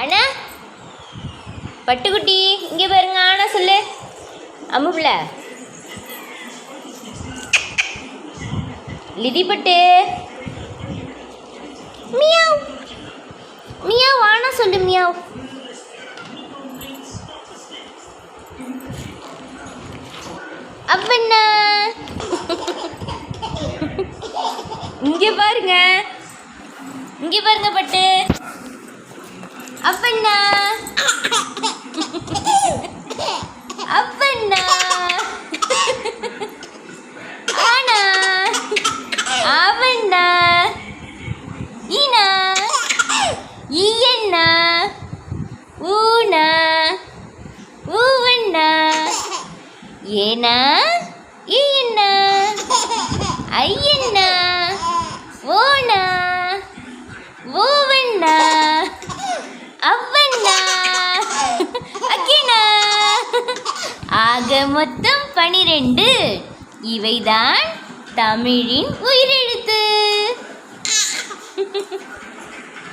அண்ணா. பட்டுக்குட்டி இங்கே பாருங்க ஆனா சொல்லு. அம்முப்பிள்ள லிதி பட்டு மியாவ். மியாவ் ஆனா சொல்லு மியாவ். அப்பண்ணா. இங்கே பாருங்க. இங்கே பாருங்க பட்டு. அப்பண்ணா அப்பண்ணா ஆனா? அவண்ணா ஈனா? ஈயண்ணா ஊனா? ஊவண்ணா? ஏனா? ஈயண்ணா ஐயண்ணா ஆக மொத்தம் பனிரெண்டு. இவைதான் தமிழின் உயிரெழுத்து.